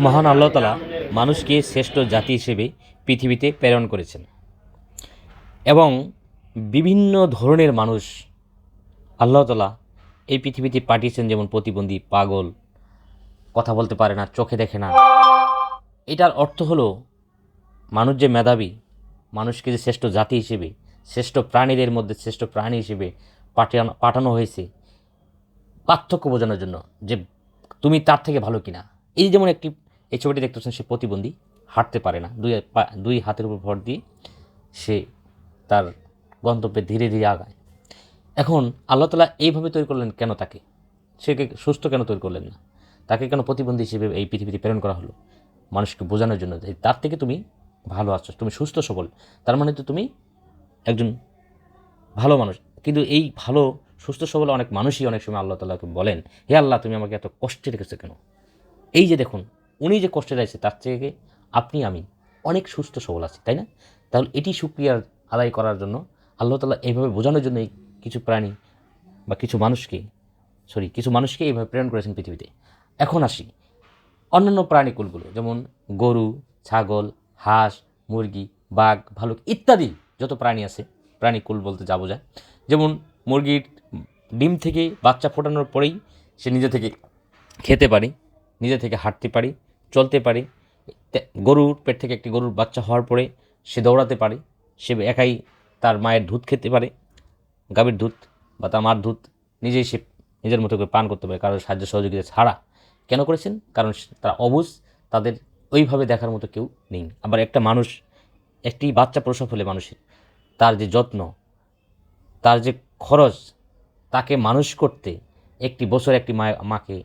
মহান আল্লাহ তালা মানুষকে শ্রেষ্ঠ জাতি হিসেবে পৃথিবীতে প্রেরণ করেছেন। এবং বিভিন্ন ধরনের মানুষ আল্লাহ তালা এই পৃথিবীতে পাঠিয়েছেন, যেমন প্রতিবন্ধী, পাগল, কথা বলতে পারে না, চোখে দেখে না। এটার অর্থ হলো, মানুষ যে মেধাবী, মানুষকে যে শ্রেষ্ঠ জাতি হিসেবে, শ্রেষ্ঠ প্রাণীদের মধ্যে শ্রেষ্ঠ প্রাণী হিসেবে পাঠানো পাঠানো হয়েছে, পার্থক্য বোঝানোর জন্য যে তুমি তার থেকে ভালো কিনা। এই যেমন একটি, এই ছবিটি দেখতে পাচ্ছেন সে প্রতিবন্ধী, হাঁটতে পারে না। দুই দুই হাতের উপর ভর দিয়ে সে তার গন্তব্যে ধীরে ধীরে আগায়। এখন আল্লাহ তালা এইভাবে তৈরি করলেন কেন তাকে? সেকে সুস্থ কেন তৈরি করলেন না? তাকে কেন প্রতিবন্ধী হিসেবে এই পৃথিবীতে প্রেরণ করা হলো? মানুষকে বোঝানোর জন্য তার থেকে তুমি ভালো আছো, তুমি সুস্থ, সবল। তার মানে তো তুমি একজন ভালো মানুষ। কিন্তু এই ভালো, সুস্থ, সবল অনেক মানুষই অনেক সময় আল্লাহ তালাকে বলেন, হে আল্লাহ, তুমি আমাকে এত কষ্টে রেখেছো কেন? এই যে দেখুন, উনি যে কষ্টে রয়েছে তার থেকে আপনি, আমি। অনেক সুস্থ সবল আছি, তাই না? তাহলে এটি সুক্রিয়া আদায় করার জন্য আল্লাহ তালা এইভাবে বোঝানোর জন্য কিছু প্রাণী বা কিছু মানুষকে সরি কিছু মানুষকে এইভাবে প্রেরণ করেছেন পৃথিবীতে। এখন আসি অন্যান্য প্রাণীকুলগুলো, যেমন গরু, ছাগল, হাঁস, মুরগি, বাঘ, ভালুক ইত্যাদি যত প্রাণী আছে, প্রাণীকুল বলতে যা বোঝায়। যেমন মুরগির ডিম থেকে বাচ্চা ফোটানোর পরেই সে নিজে থেকে খেতে পারে নিজে থেকে হাঁটতে পারে, চলতে পারে। গরুর পেট থেকে একটি গরুর বাচ্চা হওয়ার পরে সে দৌড়াতে পারে, সে একাই তার মায়ের দুধ খেতে পারে, গাভীর দুধ বা তার মার দুধ নিজেই সে নিজের মতো করে পান করতে পারে, কারোর সাহায্য সহযোগিতা ছাড়া। কেন করেছেন? কারণ তারা অবুজ, তাদের ওইভাবে দেখার মতো কেউ নেই। আবার একটা মানুষ, একটি বাচ্চা প্রসব হলে মানুষের, তার যে যত্ন, তার যে খরচ, তাকে মানুষ করতে একটি বছর একটি মা, মাকে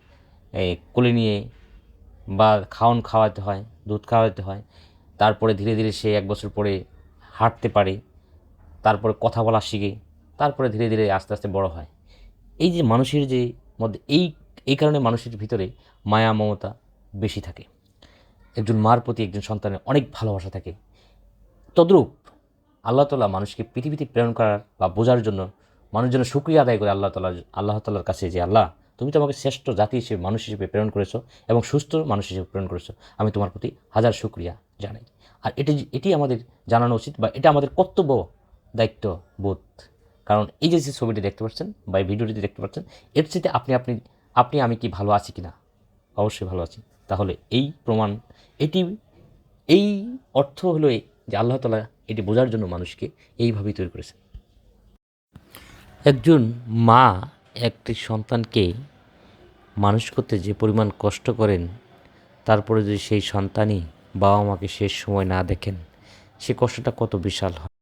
এই, কোলে নিয়ে বা খাওয়ান খাওয়াতে হয় দুধ খাওয়াতে হয়। তারপরে ধীরে ধীরে সে এক বছর পরে হাঁটতে পারে তারপরে কথা বলা শিখে তারপরে ধীরে ধীরে আস্তে আস্তে বড় হয়। এই যে মানুষের যে মধ্যে এই এই কারণে মানুষের ভিতরে মায়া মমতা বেশি থাকে। একজন মার প্রতি একজন সন্তানের অনেক ভালোবাসা থাকে। তদ্রূপ আল্লাহ তালা মানুষকে পৃথিবীতে প্রেরণ করার বা বোঝার জন্য মানুষ যেন সুক্রিয়া আদায় করে আল্লাহ তালা আল্লাহ তালার কাছে যে আল্লাহ তুমি তো আমাকে শ্রেষ্ঠ জাতি হিসেবে, মানুষ হিসেবে প্রেরণ করেছ এবং সুস্থ মানুষ হিসেবে প্রেরণ করেছ। আমি তোমার প্রতি হাজার সুক্রিয়া জানাই। আর এটি এটি আমাদের জানানো উচিত বা এটা আমাদের কর্তব্য দায়িত্ব বোধ। কারণ এই যে ছবিটি দেখতে পাচ্ছেন বা এই ভিডিওটি দেখতে পাচ্ছেন, এর চেয়ে আপনি আপনি আপনি আমি কি ভালো আছি কি না অবশ্যই ভালো আছি। তাহলে এই প্রমাণ, এটি, এই অর্থ হলো যে আল্লাহ তালা এটি বোঝার জন্য মানুষকে এইভাবেই তৈরি করেছেন। একজন মা একটি সন্তানকে মানুষ করতে যে পরিমাণ কষ্ট করেন, তারপরে যদি সেই সন্তানই বাবা মাকে শেষ সময় না দেখেন, সে কষ্টটা কত বিশাল হয়।